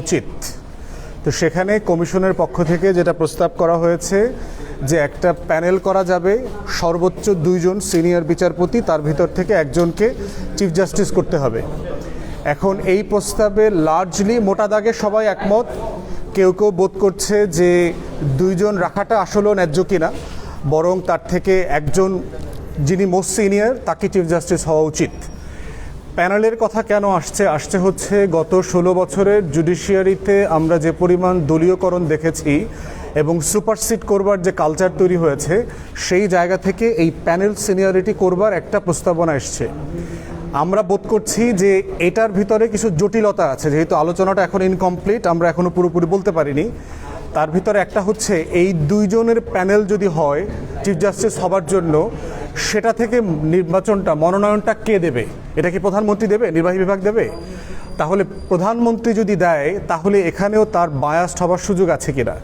উচিত। তো সেখানে কমিশনের পক্ষ থেকে যেটা প্রস্তাব করা হয়েছে যে একটা প্যানেল করা যাবে, সর্বোচ্চ দুইজন সিনিয়র বিচারপতি, তার ভিতর থেকে একজনকে চিফ জাস্টিস করতে হবে। এখন এই প্রস্তাবে লার্জলি মোটা দাগে সবাই একমত। কেউ কেউ বোধ করছে যে দুইজন রাখাটা আসলেও ন্যায্য কিনা, বরং তার থেকে একজন যিনি মোস্ট সিনিয়র, তাকে চিফ জাস্টিস হওয়া উচিত। প্যানেলের কথা কেন আসছে? আসছে হচ্ছে গত ষোলো বছরের জুডিশিয়ারিতে আমরা যে পরিমাণ দলীয়করণ দেখেছি এবং সুপারসিড করবার যে কালচার তৈরি হয়েছে, সেই জায়গা থেকে এই প্যানেল সিনিয়রিটি করবার একটা প্রস্তাবনা এসছে। আমরা বোধ করছি যে এটার ভিতরে কিছু জটিলতা আছে, যেহেতু আলোচনাটা এখন ইনকমপ্লিট আমরা এখনও পুরোপুরি বলতে পারিনি। তার ভিতরে একটা হচ্ছে, এই দুইজনের প্যানেল যদি হয় চিফ জাস্টিস হবার জন্য সেটা থেকে নির্বাচনটা, মনোনয়নটা কে দেবে? এটা কি প্রধানমন্ত্রী দেবে? নির্বাহী বিভাগ দেবে? তাহলে প্রধানমন্ত্রী যদি দেয়, তাহলে এখানেও তার বায়াস্ট হবার সুযোগ আছে কিনা?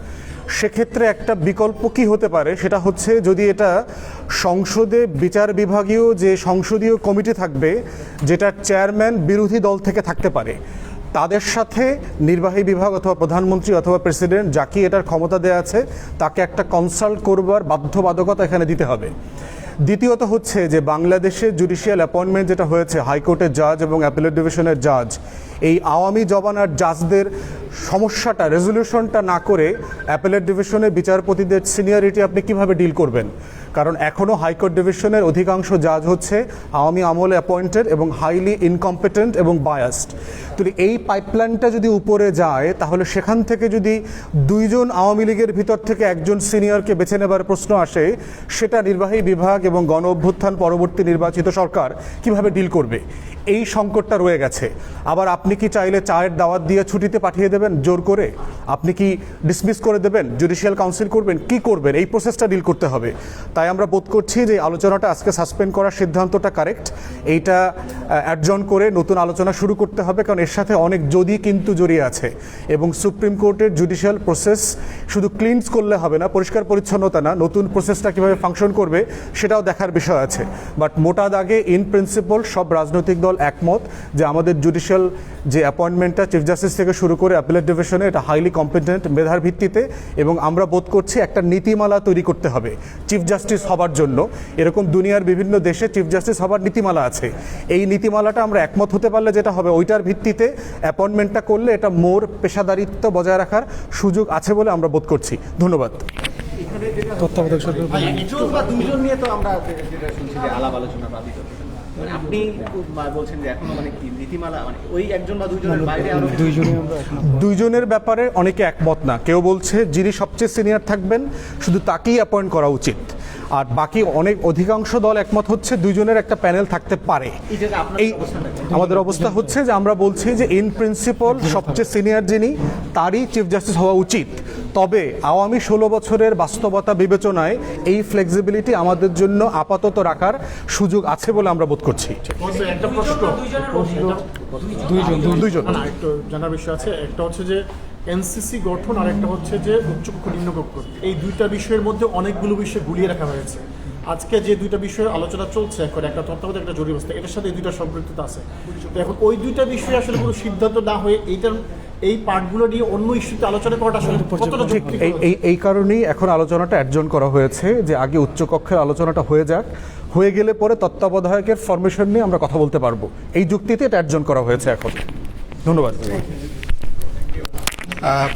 সেক্ষেত্রে একটা বিকল্প কি হতে পারে? সেটা হচ্ছে যদি এটা সংসদে বিচার বিভাগীয় যে সংসদীয় কমিটি থাকবে যেটার চেয়ারম্যান বিরোধী দল থেকে থাকতে পারে, তাদের সাথে নির্বাহী বিভাগ অথবা প্রধানমন্ত্রী অথবা প্রেসিডেন্ট যাকে এটার ক্ষমতা দেওয়া আছে, তাকে একটা কনসাল্ট করবার বাধ্যবাধকতা এখানে দিতে হবে। দ্বিতীয়ত হচ্ছে যে বাংলাদেশে জুডিশিয়াল অ্যাপয়েন্টমেন্ট যেটা হয়েছে, হাইকোর্টের জাজ এবং অ্যাপিলেট ডিভিশনের জাজ এই আওয়ামী জবানার জাজদের সমস্যাটা রেজলিউশনটা না করে অ্যাপেলেট ডিভিশনে বিচারপতিদের সিনিয়রিটি আপনি কীভাবে ডিল করবেন? কারণ এখনও হাইকোর্ট ডিভিশনের অধিকাংশ জাজ হচ্ছে আওয়ামী আমলে অ্যাপয়েন্টেড এবং হাইলি ইনকম্পিটেন্ট এবং বায়াসড। তো এই পাইপলাইনটা যদি উপরে যায়, তাহলে সেখান থেকে যদি দুইজন আওয়ামী লীগের ভিতর থেকে একজন সিনিয়রকে বেছে নেবার প্রশ্ন আসে, সেটা নির্বাহী বিভাগ এবং গণ অভ্যুত্থান পরবর্তী নির্বাচিত সরকার কীভাবে ডিল করবে? এই সংকটটা রয়ে গেছে। আবার আপনি কি চাইলে চায়ের দাওয়াত দিয়ে ছুটিতে পাঠিয়ে দেবেন জোর করে? আপনি কি ডিসমিস করে দেবেন? জুডিশিয়াল কাউন্সিল করবেন? কি করবেন? এই প্রসেসটা ডিল করতে হবে। তাই আমরা বোধ করছি যে আলোচনাটা আজকে সাসপেন্ড করার সিদ্ধান্তটা কারেক্ট। এইটা অ্যাডজন করে নতুন আলোচনা শুরু করতে হবে, কারণ এর সাথে অনেক যদি কিন্তু জড়িয়ে আছে। এবং সুপ্রিম কোর্টের জুডিশিয়াল প্রসেস শুধু ক্লিনস করলে হবে না, পরিষ্কার পরিচ্ছন্নতা না, নতুন প্রসেসটা কীভাবে ফাংশন করবে সেটাও দেখার বিষয় আছে। বাট মোটা দাগে ইন প্রিন্সিপাল সব রাজনৈতিক দল একমত যে আমাদের জুডিশিয়াল যে অ্যাপয়েন্টমেন্টটা চিফ জাস্টিস থেকে শুরু করে অ্যাপিলেট ডিভিশনে এটা হাইলি কম্পিটেন্ট মেধার ভিত্তিতে, এবং আমরা বোধ করছি একটা নীতিমালা তৈরি করতে হবে। চিফ জাস্টিস হবার জন্য এরকম দুনিয়ার বিভিন্ন দেশে চিফ জাস্টিস হবার নীতিমালা আছে। এই নীতিমালাটা আমরা একমত হতে পারলে যেটা হবে ওইটার ভিত্তিতে অ্যাপয়েন্টমেন্টটা করলে এটা মোর পেশাদারিত্ব বজায় রাখার সুযোগ আছে বলে আমরা বোধ করছি। ধন্যবাদ। তত্ত্বাবধায়ক সরকার মানে বা দুইজন নিয়ে তো আমরা যেটা শুনছি যে আলাপ আলোচনা বা মানে আপনি বলছেন যে এখনও মানে কি নীতিমালা মানে ওই একজন বা দুইজনের বাইরে আরও কিছু- দুইজনই আমরা এখন দুইজনের ব্যাপারে অনেকে একমত না। কেউ বলছে যিনি সবচেয়ে সিনিয়র থাকবেন শুধু তাকেই অ্যাপয়েন্ট করা উচিত। আর বাকি অনেক অধিকাংশ দল একমত হচ্ছে দুইজনের একটা প্যানেল থাকতে পারে। এই যে আপনার এই অবস্থানটা কি? আমাদের অবস্থা হচ্ছে যে আমরা বলছি যে ইন প্রিন্সিপাল সবচেয়ে সিনিয়র যিনি তারই চিফ জাস্টিস হওয়া উচিত। তবে আওয়ামী ষোলো বছরের বাস্তবতা বিবেচনায় এই ফ্লেক্সিবিলিটি আমাদের জন্য আপাতত রাখার সুযোগ আছে বলে আমরা বোধ করছি। একটা প্রশ্ন। দুইজন দুইজন। জানার বিষয় আছে। একটা হচ্ছে যে এনসিসি গঠন আর একটা হচ্ছে যে উচ্চকক্ষ নিম্নকক্ষ। এই দুইটা বিষয়ের মধ্যে অনেকগুলো বিষয় গুলিয়ে রাখা হয়েছে। আজকে যে দুইটা বিষয়ে আলোচনা চলছে এখন একটা তত্ত্বাবধায়ক একটা জরুরি অবস্থা। এটার সাথে এই দুইটা সম্পৃক্ততা আছে। তো এখন ওই দুইটা বিষয়ে আসলে কোনো সিদ্ধান্ত না হয়ে এইটার এই পার্টগুলো নিয়ে অন্য ইস্যুতে আলোচনা করাটা আসলে কতটা এই এই কারণেই এখন আলোচনাটা অ্যাডজন করা হয়েছে যে আগে উচ্চকক্ষের আলোচনাটা হয়ে যাক। হয়ে গেলে পরে তত্ত্বাবধায়কের ফরমেশন নিয়ে আমরা কথা বলতে পারব। এই যুক্তিতে এটা অ্যাডজন করা হয়েছে এখন। ধন্যবাদ। Uh,